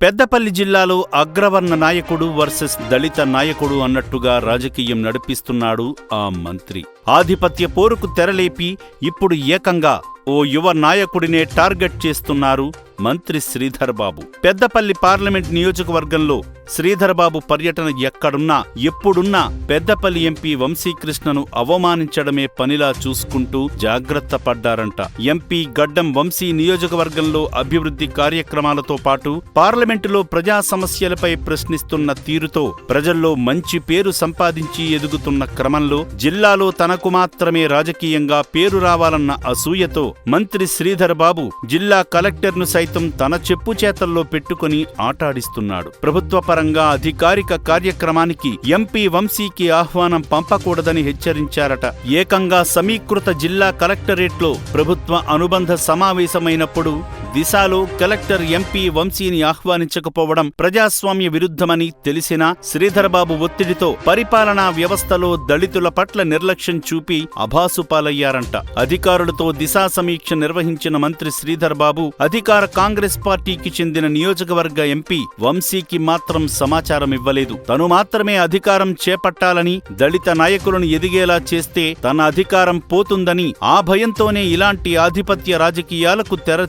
పెద్దపల్లి జిల్లాలో అగ్రవర్ణ నాయకుడు వర్సెస్ దళిత నాయకుడు అన్నట్టుగా రాజకీయం నడిపిస్తున్నాడు ఆ మంత్రి. ఆధిపత్య పోరుకు తెరలేపి ఇప్పుడు ఏకంగా ఓ యువ నాయకుడినే టార్గెట్ చేస్తున్నారు మంత్రి శ్రీధర్ బాబు పెద్దపల్లి పార్లమెంట్ నియోజకవర్గంలో శ్రీధర్ బాబు పర్యటన ఎక్కడున్నా ఎప్పుడున్నా పెద్దపల్లి ఎంపీ వంశీకృష్ణను అవమానించడమే పనిలా చూసుకుంటూ జాగ్రత్త పడ్డారంట. ఎంపీ గడ్డం వంశీ నియోజకవర్గంలో అభివృద్ధి కార్యక్రమాలతో పాటు పార్లమెంటులో ప్రజా సమస్యలపై ప్రశ్నిస్తున్న తీరుతో ప్రజల్లో మంచి పేరు సంపాదించి ఎదుగుతున్న క్రమంలో జిల్లాలో తనకు మాత్రమే రాజకీయంగా పేరు రావాలన్న అసూయతో మంత్రి శ్రీధర్ బాబు జిల్లా కలెక్టర్ను సైతం తన చెప్పు చేతల్లో పెట్టుకుని ఆటాడిస్తున్నాడు. ప్రభుత్వ పరంగా అధికారిక కార్యక్రమానికి ఎంపీ వంశీకి ఆహ్వానం పంపకూడదని హెచ్చరించారట. ఏకంగా సమీకృత జిల్లా కలెక్టరేట్లో ప్రభుత్వ అనుబంధ సమావేశమైనప్పుడు దిశాలో కలెక్టర్ ఎంపీ వంశీని ఆహ్వానించకపోవడం ప్రజాస్వామ్య విరుద్ధమని తెలిసినా శ్రీధర్బాబు ఒత్తిడితో పరిపాలనా వ్యవస్థలో దళితుల పట్ల నిర్లక్ష్యం చూపి అభాసుపాలయ్యారంట అధికారులతో దిశా సమీక్ష నిర్వహించిన మంత్రి శ్రీధర్ బాబు అధికార కాంగ్రెస్ పార్టీకి చెందిన నియోజకవర్గ ఎంపీ వంశీకి మాత్రం సమాచారం ఇవ్వలేదు. తను మాత్రమే అధికారం చేపట్టాలని దళిత నాయకులను ఎదిగేలా చేస్తే తన అధికారం పోతుందని ఆ భయంతోనే ఇలాంటి ఆధిపత్య రాజకీయాలకు తెర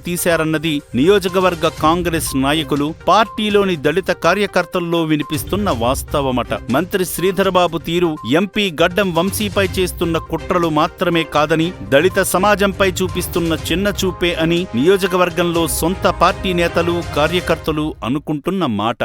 తీశారన్నది నియోజకవర్గ కాంగ్రెస్ నాయకులు పార్టీలోని దళిత కార్యకర్తల్లో వినిపిస్తున్న వాస్తవమట. మంత్రి శ్రీధరబాబు తీరు ఎంపీ గడ్డం వంశీపై చేస్తున్న కుట్రలు మాత్రమే కాదని దళిత సమాజంపై చూపిస్తున్న చిన్న చూపే అని నియోజకవర్గంలో సొంత పార్టీ నేతలు కార్యకర్తలు అనుకుంటున్న మాట.